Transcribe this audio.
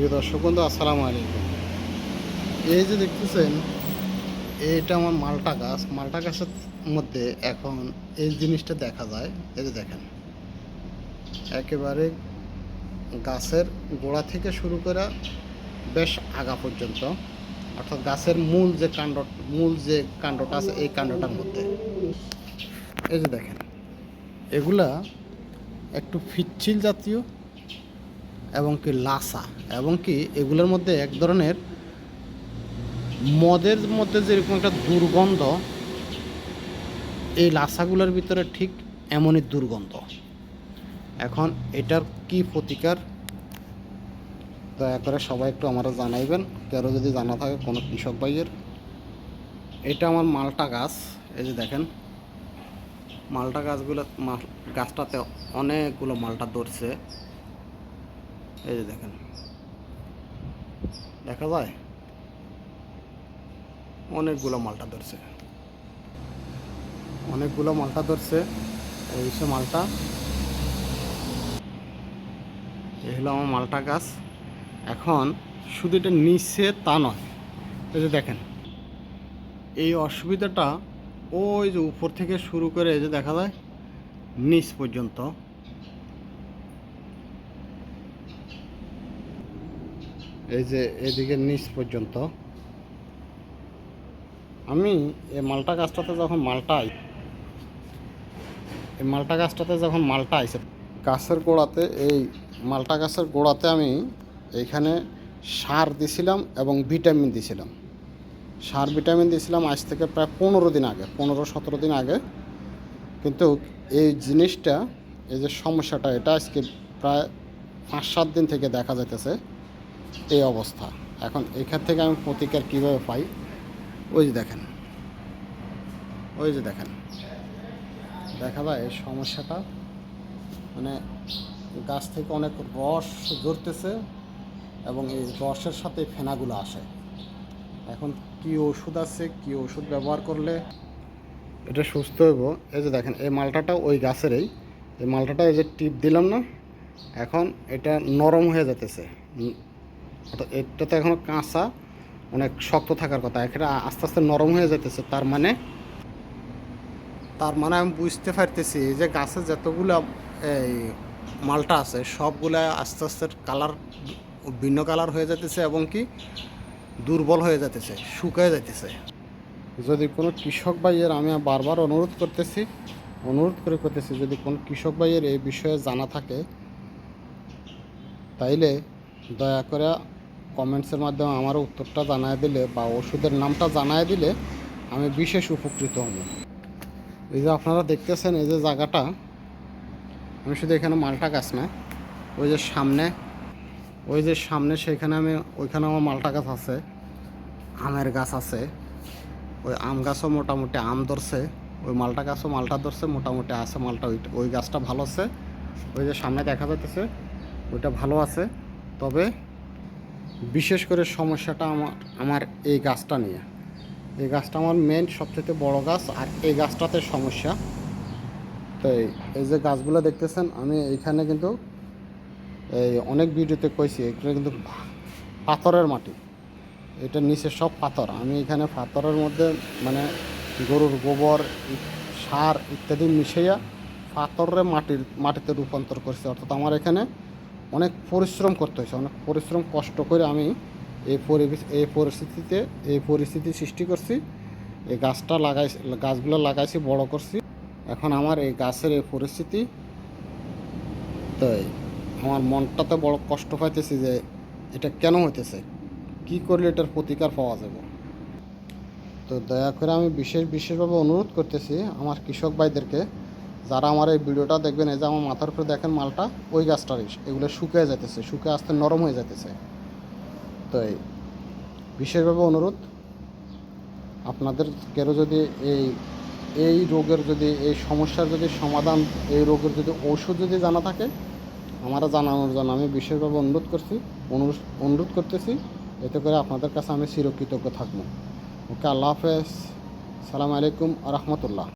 প্রিয় দর্শক বন্ধু, আসসালামু আলাইকুম। এই যে দেখতেছেন, এইটা আমার মালটা গাছ। মালটা গাছের মধ্যে এখন এই জিনিসটা দেখা যায়। এই যে দেখেন, একেবারে গাছের গোড়া থেকে শুরু করে বেশ আগা পর্যন্ত, অর্থাৎ গাছের মূল যে কাণ্ড মূল যে কাণ্ডটা আছে, এই কাণ্ডটার মধ্যে। এই যে দেখেন, এগুলা একটু ফিচ্ছিল জাতীয় এবং কি লাসা, এবং কি এগুলোর মধ্যে এক ধরনের মদের মধ্যে যেরকম একটা দুর্গন্ধ, এই লাসাগুলোর ভিতরে ঠিক এমনই দুর্গন্ধ। এখন এটার কি প্রতিকার? দয়া করে সবাই একটু আমরা জানাইবেন। কারও যদি জানা থাকে, কোনো কৃষক ভাইয়ের। এটা আমার মালটা গাছ, এই যে দেখেন। মালটা গাছগুলো গাছটাতে অনেকগুলো মালটা ধরছে। এই যে দেখেন। দেখা যায় অনেকগুলো মালটা ধরছে। অনেকগুলো মালটা ধরছে। এই সে মালটা। এই হলো আমার মালটা গাছ। এখন শুধু এটা নিচে তা নয়। এই যে দেখেন। এই অসুবিধাটা ওই যে উপর থেকে শুরু করে যে দেখা যায় নিচ পর্যন্ত এই যে এদিকে নিচ পর্যন্ত। আমি এই মালটা গাছটাতে যখন মালটা আই এই মালটা গাছটাতে যখন মালটা আইছে, গাছের গোড়াতে, এই মালটা গাছের গোড়াতে আমি এইখানে সার দিছিলাম এবং ভিটামিন দিছিলাম। সার, ভিটামিন দিয়েছিলাম আজ থেকে প্রায় পনেরো দিন আগে, পনেরো সতেরো দিন আগে। কিন্তু এই জিনিসটা, এই যে সমস্যাটা, এটা আজকে প্রায় পাঁচ সাত দিন থেকে দেখা যাইতেছে। এই অবস্থা। এখন এখান থেকে আমি প্রতিকার কীভাবে পাই? ওই যে দেখেন। ওই যে দেখেন। দেখা যায় এই সমস্যাটা মানে গাছ থেকে অনেক রস জড়তেছে এবং এই রসের সাথে ফেনাগুলো আসে। এখন কি ওষুধ আছে, কি ওষুধ ব্যবহার করলে? এটা সুস্থ হইব। এই যে দেখেন, এই মালটাটা ওই গাছেরই। এই মালটাটা এই যে টিপ দিলাম না, এখন এটা নরম হয়ে যেতেছে অর্থাৎ এটা তো এখনও কাঁচা, অনেক শক্ত থাকার কথা। এখানে আস্তে আস্তে নরম হয়ে যেতেছে তার মানে তার মানে আমি বুঝতে পারতেছি যে গাছে যতগুলো, এই, মালটা আছে, সবগুলা আস্তে আস্তে কালার ভিন্ন কালার হয়ে যেতেছে এবং কি দুর্বল হয়ে যেতেছে শুকায় যাইতেছে। যদি কোনো কৃষক ভাইয়ের আমি বারবার অনুরোধ করতেছি, অনুরোধ করে করতেছি, যদি কোনো কৃষক ভাইয়ের এই বিষয়ে জানা থাকে, তাইলে দয়া করে কমেন্টসের মাধ্যমে আমার উত্তরটা জানায় দিলে বা ওষুধের নামটা জানায় দিলে আমি বিশেষ উপকৃত হব। এই যে আপনারা দেখতেছেন এই যে জায়গাটা, আমি শুধু এখানে মালটা গাছ না, ওই যে সামনে, ওই যে সামনে সেখানে আমি, ওইখানে আমার মালটা গাছ আছে, আমের গাছ আছে, ওই আম গাছও মোটামুটি আম ধরছে, ওই মালটা গাছও মালটা ধরছে, মোটামুটি আছে মালটা, ওই ওই গাছটা ভালো আছে, ওই যে সামনে দেখা যাইতেছে, ওইটা ভালো আছে, তবে বিশেষ করে সমস্যাটা আমার আমার এই গাছটা নিয়ে। এই গাছটা আমার মেন সবচেয়ে বড় গাছ, আর এই গাছটাতে সমস্যা। তো এই- এই যে গাছগুলো দেখতেছেন, আমি এইখানে কিন্তু এই অনেক ভিডিওতে কইছি এখানে কিন্তু পাথরের মাটি। এটা নিচে সব পাথর। আমি এখানে পাথরের মধ্যে মানে গরুর গোবর সার ইত্যাদি মিশাইয়া পাথরের মাটির, মাটিতে রূপান্তর করছি। অর্থাৎ আমার এখানে অনেক পরিশ্রম করতে হয়েছে, অনেক পরিশ্রম কষ্ট করে আমি এই পরিবেশ, এই পরিস্থিতিতে, এই পরিস্থিতি সৃষ্টি করছি। এই গাছটা লাগাই গাছগুলো লাগাইছি, বড় করছি। এখন আমার এই গাছের এই পরিস্থিতি, তাই আমার মনটাতে বড় কষ্ট পাইতেছি যে এটা কেন হইতেছে? কি করলে এটার প্রতিকার পাওয়া যাবে? তো দয়া করে আমি বিশেষ, বিশেষভাবে অনুরোধ করতেছি আমার কৃষক ভাইদেরকে যারা আমার এই ভিডিওটা দেখবেন, এই যে আমার মাথার উপরে দেখেন মালটা, ওই গাছটারই এগুলো শুকিয়ে যেতেছে শুকিয়ে আসতে নরম হয়ে যেতেছে তো এই বিশেষভাবে অনুরোধ, আপনাদের কেউ যদি এই এই রোগের যদি, এই সমস্যার যদি সমাধান, এই রোগের যদি ঔষধ যদি জানা থাকে, আমারা জানানোর জন্য আমি বিশেষভাবে অনুরোধ করছি, অনুরোধ অনুরোধ করতেছি, এতে করে আপনাদের কাছে আমি চিরকৃতজ্ঞ থাকব। ওকে, আল্লাহ হাফেজ। সালাম আলাইকুম রহমতুল্লাহ।